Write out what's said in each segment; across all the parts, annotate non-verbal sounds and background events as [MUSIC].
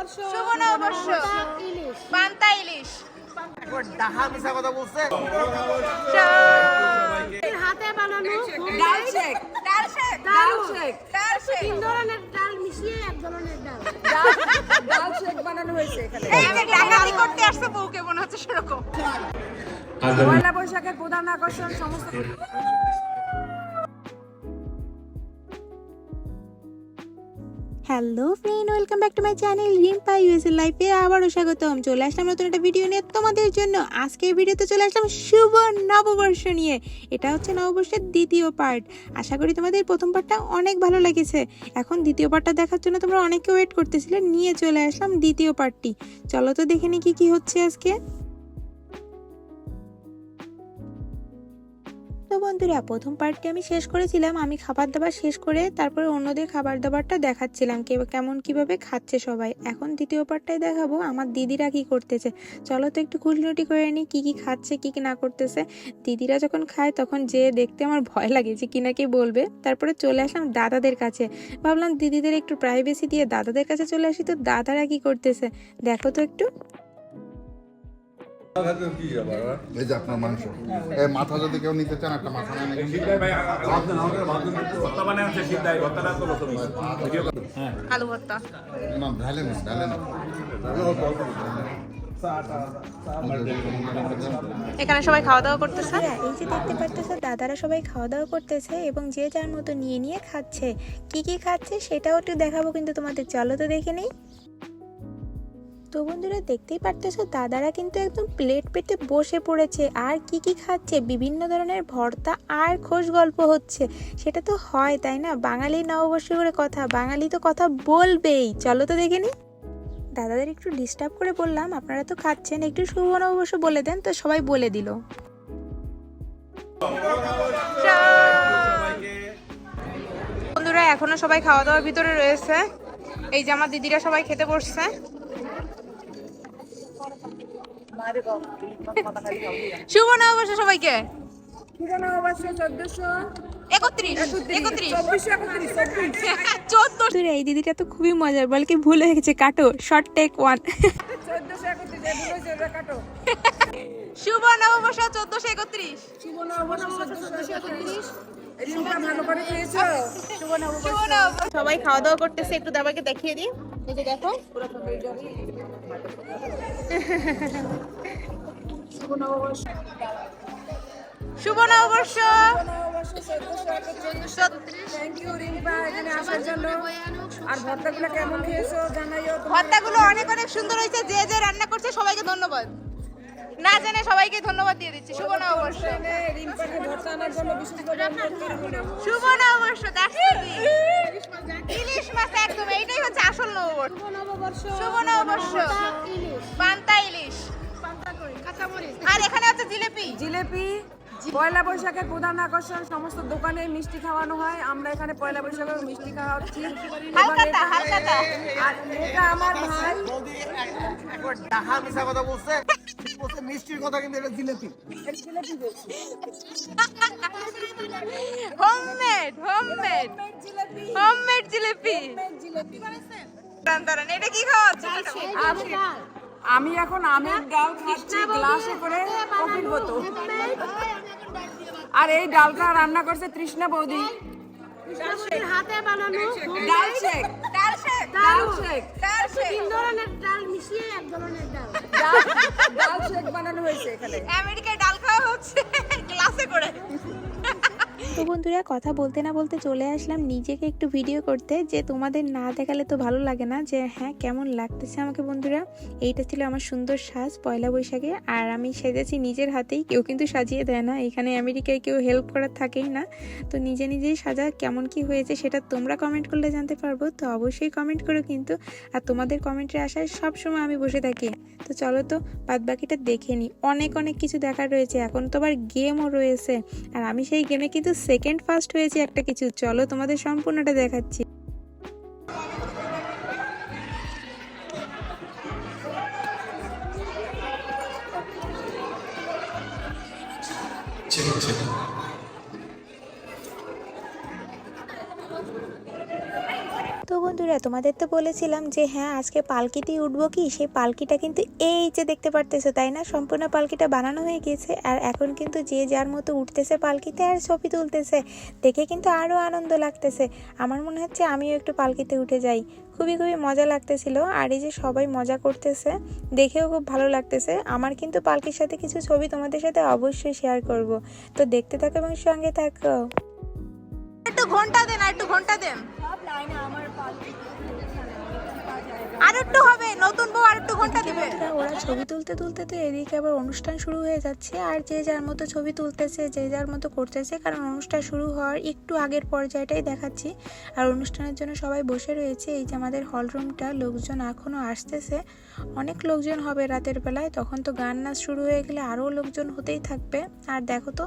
নববর্ষ। শুভ নববর্ষ। ইলিশ। পান্তা ইলিশ। ডাহা মিশা কথা বলছে। হাতে বানানো ডাল শেক। ডাল শেক। ডাল শেক। ডাল শেক। তিন ধরনের ডাল মিশিয়ে এক ধরনের ডাল। ডাল শেক বানানো হয়েছে এখানে। এই যে ডাকাতি করতে আসছে বউকে মনে হচ্ছে সেরকম। পয়লা বৈশাখের প্রধান আকর্ষণ সমস্ত hello friend welcome back to my channel Rimpa USA লাইফে আবারও স্বাগতম। চলে আসলাম নতুন একটা ভিডিও নিয়ে তোমাদের জন্য। আজকের ভিডিওতে চলে আসলাম শুভ নববর্ষ নিয়ে। এটা হচ্ছে নববর্ষের দ্বিতীয় পার্ট আশা করি তোমাদের প্রথম পার্টটা অনেক ভালো লেগেছে। এখন দ্বিতীয় পার্টটা দেখার জন্য তোমরা অনেকে ওয়েট করতেছিলে, নিয়ে চলে আসলাম দ্বিতীয় পার্টটি চলো তো দেখে নি কি কি হচ্ছে আজকে। তো বন্ধুরা, প্রথম পার্টটি আমি শেষ করেছিলাম। আমি খাবার দাবার শেষ করে তারপরে অন্যদের খাবার দাবারটা দেখাচ্ছিলাম কে কেমন কীভাবে খাচ্ছে সবাই। এখন দ্বিতীয় পার্টটাই দেখাবো, আমার দিদিরা কি করতেছে। চলো তো একটু খুঁটিনুটি করে নিই কী কী খাচ্ছে, কী কী না করতেছে। দিদিরা যখন খায় তখন যে দেখতে আমার ভয় লাগে যে কি না কি বলবে। তারপরে চলে আসলাম দাদাদের কাছে। ভাবলাম দিদিদের একটু প্রাইভেসি দিয়ে দাদাদের কাছে চলে আসি, তো দাদারা কি করতেছে? দেখো তো একটু। এই যে আপনার মাংস। এই মাথা যদি কেউ নিতে চান একটা মাথা নেন আলু ভর্তা। না ঢালে না ঢালে না এখানে সবাই খাওয়া দাওয়া করতেছে? হ্যাঁ এই যে দেখতে পারতেছে দাদারা সবাই খাওয়া দাওয়া করতেছে এবং যে যার মতো নিয়ে নিয়ে খাচ্ছে। কি কি খাচ্ছে সেটাও একটু দেখাবো কিন্তু তোমাদের চলো তো দেখে নেই। তো বন্ধুরা দেখতেই পারতেছো, দাদারা কিন্তু একদম প্লেট পেতে বসে পড়েছে। আর কি কি খাচ্ছে? বিভিন্ন ধরনের ভর্তা আর খোশ গল্প হচ্ছে। সেটা তো হয়, তাই না? বাঙালি নববর্ষ করে কথা, বাঙালি তো কথা বলবেই। চলো তো দেখে নিই। দাদাদের একটু ডিস্টার্ব করে বললাম, আপনারা তো খাচ্ছেন, একটু শুভ নববর্ষ বলে দেন, তো সবাই বলে দিল। বন্ধুরা, এখনও সবাই খাওয়া দাওয়ার ভিতরে রয়েছে। এই যে আমার দিদিরা সবাই খেতে বসছে। শুভ নববর্ষ সবাইকে। পুরোনো অবশ্য চোদ্দশো। এই দিদিটা তো খুবই মজার বল কি ভুল হয়ে গেছে? কাটো শর্ট টেক ওয়ান শুভ নববর্ষ চোদ্দশো একত্রিশ। শুভ নববর্ষ চোদ্দশো একত্রিশ। শুভ নববর্ষ। সবাই খাওয়া দাওয়া করতেছে একটু দাবাকে দেখিয়ে দিই। দেখো শুভ নববর্ষ। ভর্তাগুলো অনেক অনেক সুন্দর হয়েছে যে যে রান্না করছে সবাইকে ধন্যবাদ। না জানে সবাইকে ধন্যবাদ দিয়ে দিচ্ছি। শুভ নববর্ষ। শুভ নববর্ষ দেখো ইলিশ মাছ একদম এইটাই হচ্ছে আসল নববর্ষ। শুভ নববর্ষ। পান্তা ইলিশ। আর এখানে হচ্ছে জিলেপি। জিলেপি পয়লা বৈশাখের প্রধান আকর্ষণ সমস্ত দোকানে মিষ্টি খাওয়ানো হয়। আমরা এখানে পয়লা বৈশাখে মিষ্টি খাওয়াচ্ছি। আর এটা আমার ভাই। বলছে মিষ্টির কথা কিন্তু এটা জিলেপি। জিলেপি বলছি। Homemade homemade jalebi. Homemade jalebi. Jalebi দাঁড়ান দাঁড়ান এটা কি খাওয়াচ্ছে? আমি- আমি এখন আমের ডাল খাচ্ছি গ্লাসে করে কফির বোতল। আর এই ডালটা রান্না করছে তৃষ্ণা বৌদি। হাতে বানানো ডাল শেক ডাল শেক ডাল। শেক ডাল শেক তিন ধরনের ডাল মিশিয়ে এক ধরনের ডাল। ডাল ডাল শেক বানানো হয়েছে এখানে। আমেরিকায় ডাল খাওয়া হচ্ছে গ্লাসে করে। তো বন্ধুরা, কথা বলতে না বলতে চলে আসলাম নিজেকে একটু ভিডিও করতে, যে তোমাদের না দেখালে তো ভালো লাগে না, যে হ্যাঁ কেমন লাগতেছে আমাকে বন্ধুরা। এইটা ছিল আমার সুন্দর সাজ পয়লা বৈশাখে, আর আমি সেজেছি নিজের হাতেই, কেউ কিন্তু সাজিয়ে দেয় না। এখানে আমেরিকায় কেউ হেল্প করার থাকেই না। তো নিজে নিজেই সাজা কেমন কি হয়েছে সেটা তোমরা কমেন্ট করলে জানতে পারব। তো অবশ্যই কমেন্ট করো কিন্তু, আর তোমাদের কমেন্টের আশায় সবসময় আমি বসে থাকি। তো চলো তো বাদ বাকিটা দেখে নিই অনেক অনেক কিছু দেখার রয়েছে। এখন তো আবার গেমও রয়েছে। আর আমি সেই গেমে কিন্তু সেকেন্ড ফার্স্ট হয়েছে একটা কিছু। চলো তোমাদের সম্পূর্ণটা দেখাচ্ছি। তো বন্ধুরা তোমাদের তো বলেছিলাম যে হ্যাঁ আজকে পালকিতেই উঠবো কি? সেই পালকিটা কিন্তু এই যে দেখতে পারতেছো তাই না? সম্পূর্ণ পালকিটা বানানো হয়ে গেছে আর এখন কিন্তু যে যার মতো উঠতেছে পালকিতে আর ছবি তুলতেছে। দেখে কিন্তু আরও আনন্দ লাগতেছে। আমার মনে হচ্ছে আমিও একটু পালকিতে উঠে যাই। খুবই খুবই মজা লাগতেছিল আর এই যে সবাই মজা করতেছে দেখেও খুব ভালো লাগতেছে। আমার কিন্তু পালকির সাথে কিছু ছবি তোমাদের সাথে অবশ্যই শেয়ার করব। তো দেখতে থাকো এবং সঙ্গে থাকো। একটু ঘণ্টা দেন আর একটু ঘণ্টা দেন। Thank you. আর একটু হবে নতুন বউ আর একটু ঘণ্টা দিবে। ওরা ছবি তুলতে তুলতে তো এদিকে আবার অনুষ্ঠান শুরু হয়ে যাচ্ছে আর যে যার মতো ছবি তুলতেছে যে যার মতো করতেছে কারণ অনুষ্ঠান শুরু হওয়ার একটু আগের পর্যায়টাই দেখাচ্ছি। আর অনুষ্ঠানের জন্য সবাই বসে রয়েছে এই যে আমাদের হল রুমটা লোকজন এখনও আসতেছে। অনেক লোকজন হবে রাতের বেলায় তখন তো গান নাচ শুরু হয়ে গেলে আরও লোকজন হতেই থাকবে। আর দেখো তো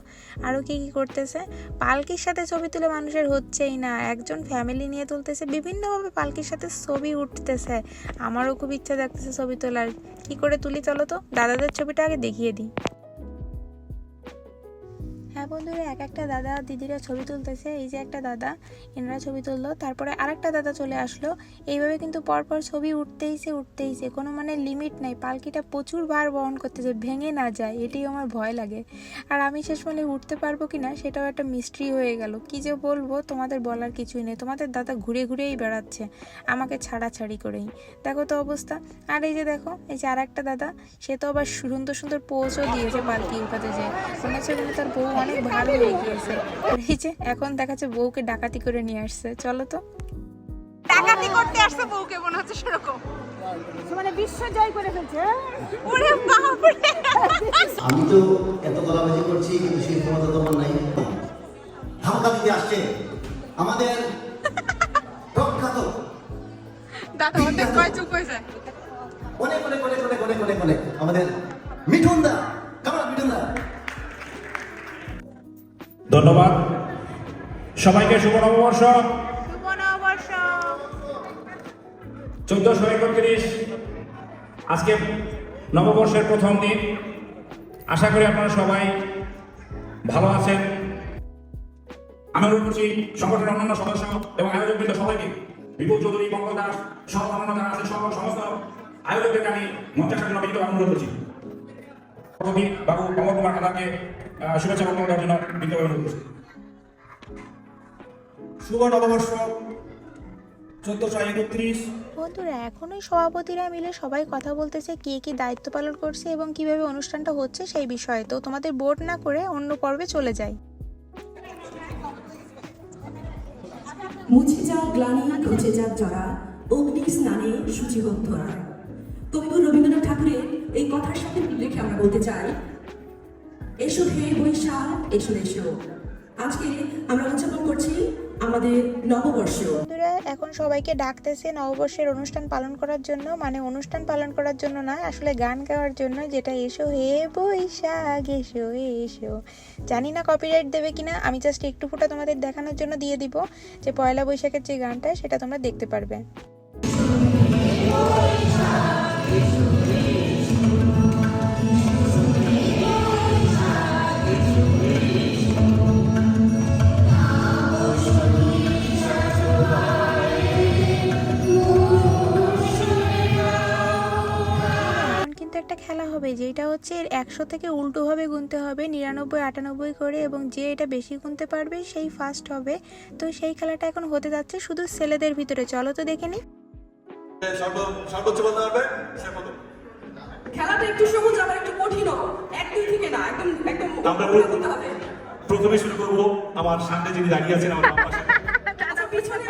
আরও কি কি করতেছে। পালকির সাথে ছবি তুলে মানুষের হচ্ছেই না একজন ফ্যামিলি নিয়ে তুলতেছে বিভিন্নভাবে পালকির সাথে ছবি উঠতেছে। আমারও খুব ইচ্ছা দেখতেছে ছবি তোলার। কি করে তুলি চলো তো? দাদাদের ছবিটা আগে দেখিয়ে দিই। হ্যাঁ বন্ধুরা, এক একটা দাদা দিদিরা ছবি তুলতেছে, এই যে একটা দাদা, এনারা ছবি তুললো, তারপরে আরেকটা দাদা চলে আসলো। এইভাবে কিন্তু পরপর ছবি উঠতেইছে উঠতেইছে, কোনো মানে লিমিট নাই, পালকিটা প্রচুর ভার বহন করতেছে, ভেঙে না যায়, এটাই আমার ভয় লাগে। আর আমি শেষ মানে উঠতে পারব কি না সেটাও একটা মিস্ট্রি হয়ে গেল। কি যে বলব, তোমাদের বলার কিছুই নেই, তোমাদের দাদা ঘুরে ঘুরেই বেড়াচ্ছে, আমাকে ছাড়াছাড়ি করেই। দেখো তো অবস্থা, আর এই যে দেখো, এই যে আর একটা দাদা, সে তো আবার সুন্দর সুন্দর পোজও দিয়েছে পালকি উঠাতে যে, মনে হচ্ছে তার বউ অনেক ভালো হয়ে গিয়েছে এই যে এখন দেখাচ্ছে বউকে ডাকাতি করে নিয়ে আসছে। চলো তো। ডাকাতি করতে আসছে বউকে মনে হচ্ছে সেরকম। মানে বিশ্ব জয় করে ফেলছে হ্যাঁ? ওরে বাপরে! আমি তো এত গলাবাজি করছি কিন্তু সেই ক্ষমতা তোমার নাই। ধাক্কা দিতে আসছে। আমাদের নববর্ষ শুভ চোদ্দশো একত্রিশ। আজকে নববর্ষের প্রথম দিন। আশা করি আপনারা সবাই ভালো আছেন। আমি অনুরোধ করছি সংগঠনের অন্যান্য সদস্য এবং আয়োজকবৃন্দ সবাইকে বিপুল চৌধুরী পঙ্কজ দাস সহ অন্যান্য যারা আছেন সমস্ত আয়োজকদেরকে আমি মঞ্চের সাথে বিনীত অনুরোধ করছি। বাবু কমল কুমার খাদাকে শুভেচ্ছা বক্তব্য দেওয়ার জন্য অনুরোধ করছি। শুভ নববর্ষ চোদ্দশো একত্রিশ। বন্ধুরা এখনোই সভাপতিরা মিলে সবাই কথা বলতেছে কে কি দায়িত্ব পালন করছে এবং কীভাবে অনুষ্ঠানটা হচ্ছে সেই বিষয়ে। তো তোমাদের বোর্ড না করে অন্য পর্বে চলে যাই। মুছে যাক গ্লানি ঘুচে যাক জরা অগ্নি স্নানে সূচি হোক ধরা কবিগুরু রবীন্দ্রনাথ ঠাকুরের এই কথার সাথে রেখে আমরা বলতে চাই এসো হে বৈশাখ এসো এসো আজকে আমরা উদযাপন করছি আমাদের নববর্ষ বন্ধুরা, এখন সবাইকে ডাকতেছে নববর্ষের অনুষ্ঠান পালন করার জন্য। মানে অনুষ্ঠান পালন করার জন্য না, আসলে গান গাওয়ার জন্য, যেটা এসো, হে বৈশাখ, এসো এসো। জানি না কপিরাইট দেবে কিনা, আমি জাস্ট একটু ফুটা তোমাদের দেখানোর জন্য দিয়ে দিব যে পয়লা বৈশাখের যে গানটা, সেটা তোমরা দেখতে পারবে। একটা খেলা হবে যেটা হচ্ছে এর একশো থেকে উল্টোভাবে গুনতে হবে নিরানব্বই আটানব্বই করে এবং যে এটা বেশি গুনতে পারবে সেই ফার্স্ট হবে। তো সেই খেলাটা এখন হতে যাচ্ছে শুধু ছেলেদের ভিতরে। চলো তো দেখে নি। খেলাটা একটু সহজ আবার একটু কঠিনও এক দুই থেকে না একদম একদম আমরা উপরে হবে। প্রথমে শুরু করব। আমার সামনে যিনি দাঁড়িয়ে আছেন আমার বাবা আচ্ছা পিছনে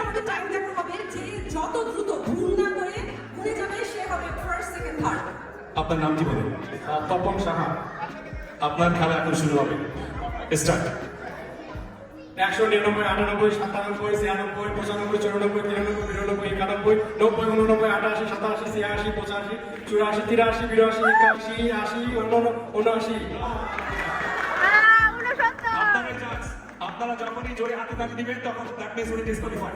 আপনার নাম কি বলেন? তপন সাহা। আপনার খেলা এখন শুরু হবে। স্টার্ট একশো নিরানব্বই আটানব্বই সাতানব্বই ছিয়ানব্বই পঁচানব্বই চুরানব্বই তিরানব্বই বিরানব্বই একানব্বই নব্বই উননব্বই আটাশি সাতাশি ছিয়াশি পঁচাশি চুরাশি তিরাশি বিরাশি একাশি আশি উনআশি। আপনারা যখনই জোরে হাতে তালি দিবেন তখন দ্যাট মিন্স উনি ডিসকোয়ালিফাইড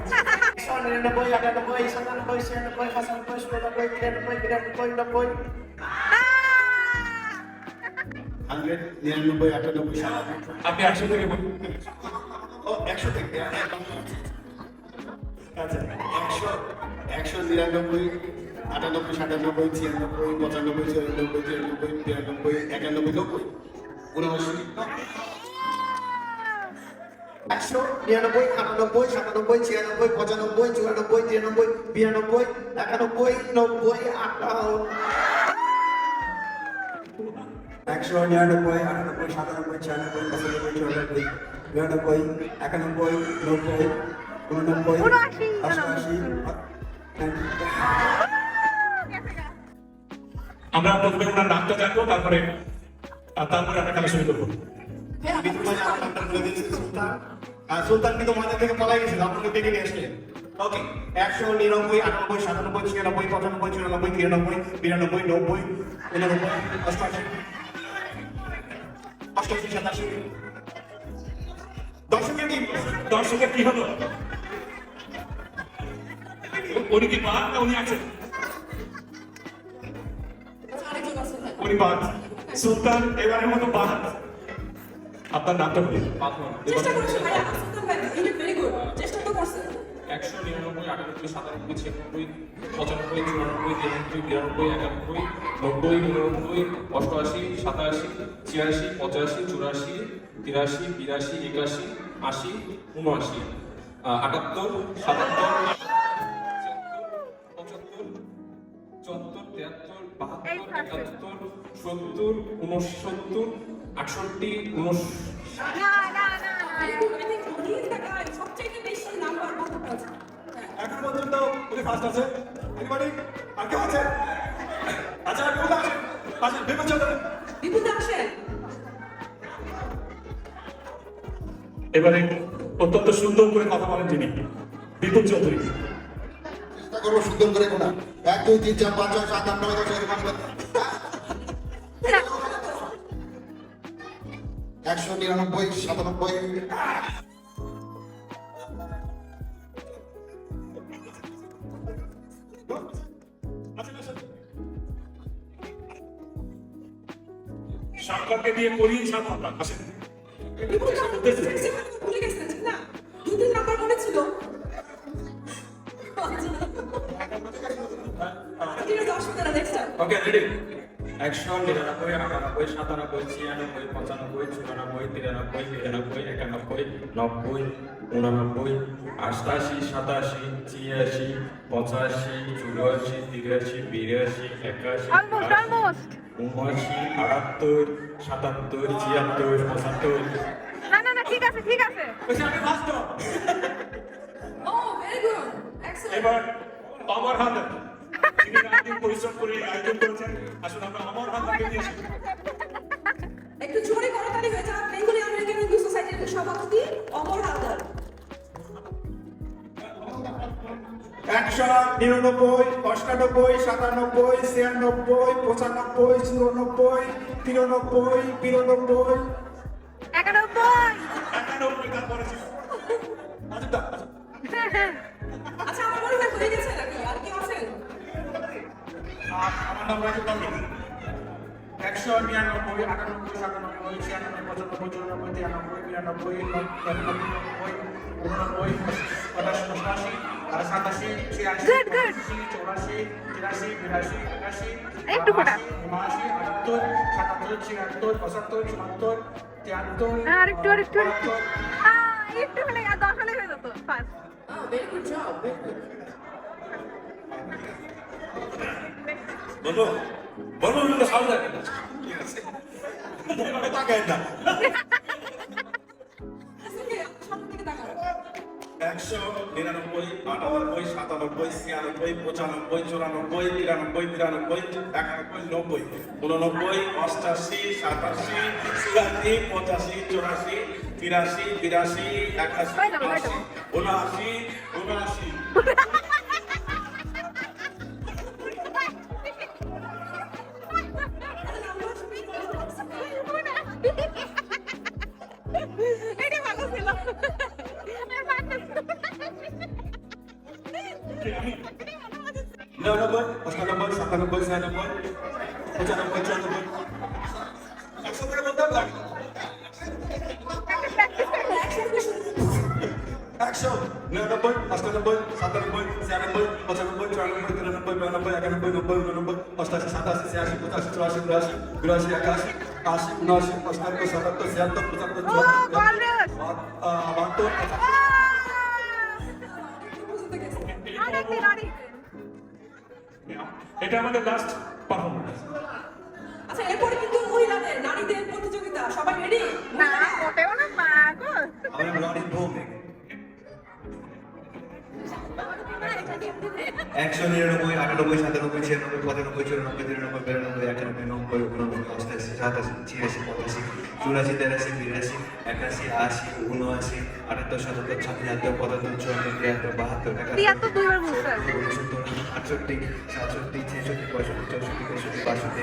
নিরানব্বই আটানব্বই সাতানব্বই ছিয়ানব্বই সাতানব্বই ষোলানব্বই তিরানব্বই বিরানব্বই নব্বই। হান্ড্রেড নিরানব্বই আটানব্বই সাতানব্বই আপনি একশো থেকে ও একশো থেকে। আচ্ছা একশো একশো নিরানব্বই আটানব্বই সাতানব্বই ছিয়ানব্বই পঁচানব্বই চুরানব্বই তিরানব্বই বিরানব্বই একানব্বই নব্বই। উনআশি। একশো নিরানব্বই আটানব্বই সাতানব্বই ছিয়ানব্বই পঁচানব্বই চুরানব্বই তিরানব্বই বিরানব্বই একানব্বই নব্বই আটানব্বই একশো নিরানব্বই আটানব্বই সাতানব্বই ছিয়ানব্বই পঁচানব্বই চুরানব্বই বিরানব্বই একানব্বই নব্বই উননব্বই অষ্টআশি আমরা প্রথমে ওনার নামটা জানব তারপরে তারপরে আমরা খেলা শুরু করব। দিয়েছে সুলতান। সুলতান কিন্তু মাঝে থেকে পলাই গেছিল আপনাকে ডেকে নিয়ে আসলেন। ওকে একশো নিরানব্বই আটানব্বই সাতানব্বই ছিয়ানব্বই পঁচানব্বই চুরানব্বই তিরানব্বই বিরানব্বই নব্বই উননব্বই অষ্টআশি। অষ্টআশি সাতাশি দর্শকের কি দর্শকের কি হলো? উনি কি বাদ না উনি আছেন? উনি বাদ সুলতান এবারের মতো বাদ আপনার নামটা বলুন। চেষ্টা করেছে ভাইয়া, সুলতান ভাই ইউ ভেরি গুড চেষ্টা তো করছে একশো নিরানব্বই আটানব্বই সাতানব্বই ছিয়ানব্বই পঁচানব্বই চুরানব্বই তিরানব্বই বিরানব্বই একানব্বই নব্বই নিরানব্বই অষ্টআশি সাতাশি ছিয়াশি পঁচাশি চুরাশি তিরাশি বিরাশি একাশি আশি উনআশি আটাত্তর সাতাত্তর পঁচাত্তর চুয়াত্তর তিয়াত্তর বাহাত্তর একাত্তর সত্তর উনসত্তর আটষট্টি উনষ না না না আই থিংক উনি টাকায় সবচেয়ে বেশি নাম্বার কত পাচ্ছে এখন পর্যন্ত উনি ফার্স্ট আছে। এনিবডি আর কেউ আছে? আচ্ছা বিপুল আসেন। আসেন বিপুল চন্দ্র বিপুল আসেন। এবারে অত্যন্ত সুন্দর করে কথা বলেন যিনি বিপুল চৌধুরী। চেষ্টা করব সুন্দর করে কোনা এক দুই তিন চার পাঁচ ছয় সাত আট নয় দশ এরকম একশো নিরানব্বই সাতানব্বই। ওকে রেডি একশো নিরানব্বই আটানব্বই সাতানব্বই ছিয়ানব্বই পঁচানব্বই চুরানব্বই তিরানব্বই বিরানব্বই একানব্বই নব্বই উনানব্বই অষ্টাশি সাতাশি ছিয়াশি পঁচাশি চুরাশি তিরাশি বিরাশি একাশি উনআশি আটাত্তর সাতাত্তর ছিয়াত্তর পঁচাত্তর। না না না ঠিক আছে ঠিক আছে। আমি ফার্স্ট ও। ভেরি গুড এবার আমার হাতে। তিনি পরিশ্রম করে আয়োজন করেছেন আসলে আমরা আমার হাতে নিয়ে একটু জোরে করতালি হয়ে যাক বেঙ্গলি আমেরিকান হিন্দু সোসাইটির সভাপতি অমর হালদার। একশো নিরানব্বই অষ্টানব্বই সাতানব্বই ছিয়ানব্বই পঁচানব্বই চুরানব্বই তিরানব্বই বিরানব্বই। একানব্বই। একানব্বই তারপরে আচ্ছা আমার মনে হয় হয়ে গেছে নাকি? আর কি আছেন আমার নাম রাজু একশো নিরানব্বই আটানব্বই সাতানব্বই ছিয়ানব্বই পঁচানব্বই চুরানব্বই তিরানব্বই বিরানব্বই নব্বই উননব্বই পঁচাশি সাতাশি ছিয়াশি. চৌরাশি তিরাশি বিরাশি একাশি একটু ফোটা। উনআশি আটাত্তর সাতাত্তর ছিয়াত্তর পঁচাত্তর চুয়াত্তর তিয়াত্তর আর একটু আর একটু হলে আর দশ হলে হয়ে যেত ফার্স্ট. বলব বলব বলব সাউন্ড ঠিক আছে তাকায় না [LAUGHS] একশো নিরানব্বই আটানব্বই সাতানব্বই ছিয়ানব্বই পঁচানব্বই চুরানব্বই তিরানব্বই বিরানব্বই একানব্বই নব্বই উননব্বই অষ্টাশি সাতাশি ছিয়াশি পঁচাশি চুরাশি তিরাশি বিরাশি একাশি হয়ে হয়ে উনআশি উনআশি নিরানব্বই অষ্টানব্বই সাতানব্বই ছিয়ানব্বই পঁচানব্বই চুরানব্বই একশো করে বলতে হবে একসাথে শুরু একশো নিরানব্বই অষ্টানব্বই সাতানব্বই ছিয়ানব্বই পঁচানব্বই চুরানব্বই তিরানব্বই বিরানব্বই একানব্বই নব্বই উননব্বই অষ্টাশি সাতাশি ছিয়াশি পঁচাশি চুরাশি বিরাশি বিরাশি একাশি আশি উনআশি অষ্টাত্তর সাতাত্তর ছিয়াত্তর পঁচাত্তর চুয়াত্তর বাহাত্তর আরেকদিন আরেকদিন এটা আমাদের লাস্ট পারফরম্যান্স আচ্ছা এরপরে কিন্তু মহিলাদের নারীদের প্রতিযোগিতা সবাই রেডি না মোটেও না পাগল। আমরা রনি ভৌমিক একশো নিরানব্বই আটানব্বই সাতানব্বই ছিয়ানব্বই পঁচানব্বই চুরানব্বই তিরানব্বই বিরানব্বই একানব্বই নব্বই উননব্বই অষ্টাশি সাতাশি ছিয়াশি পঁচাশি চুরাশি তেরাশি বিরাশি একাশি আশি উনআশি আটাত্তর সাতাত্তর ছাপ্পাত্তর পঁচাত্তর চুয়াত্তর তিয়াত্তর বাহাত্তর একাত্তর উনসত্তর আটষট্টি সাতষট্টি ছেষট্টি পঁয়ষট্টি চৌষট্টি পঁয়ষট্টি বাষট্টি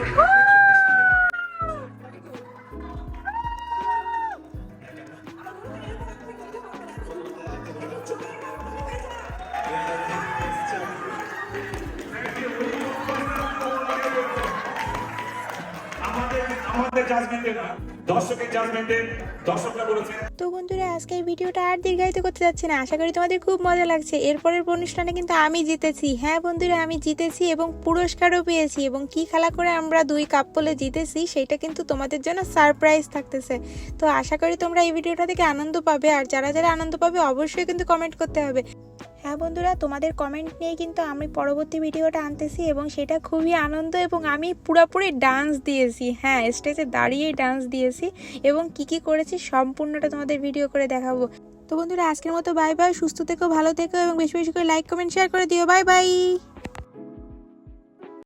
তো বন্ধুরা আজকে এই ভিডিওটা আর দীর্ঘায়িত করতে যাচ্ছে না। আশা করি তোমাদের খুব মজা লাগছে। এরপরের অনুষ্ঠানে কিন্তু আমি জিতেছি। হ্যাঁ বন্ধুরা, আমি জিতেছি এবং পুরস্কারও পেয়েছি এবং কি খেলা করে আমরা দুই কাপ বলে জিতেছি, সেটা কিন্তু তোমাদের জন্য সারপ্রাইজ থাকতেছে। তো আশা করি তোমরা এই ভিডিওটা থেকে আনন্দ পাবে। আর যারা যারা আনন্দ পাবে, অবশ্যই কিন্তু কমেন্ট করতে হবে। হ্যাঁ বন্ধুরা, তোমাদের কমেন্ট নিয়ে কিন্তু আমি পরবর্তী ভিডিওটা আনতেছি এবং সেটা খুবই আনন্দ এবং আমি পুরোপুরি ডান্স দিয়েছি। হ্যাঁ স্টেজে দাঁড়িয়েই ডান্স দিয়েছি এবং কি কি করেছি সম্পূর্ণটা তোমাদের ভিডিও করে দেখাবো। তো বন্ধুরা, আজকের মতো বাই বাই সুস্থ থেকো, ভালো থেকো এবং বেশি বেশি করে লাইক কমেন্ট শেয়ার করে দিও। Bye bye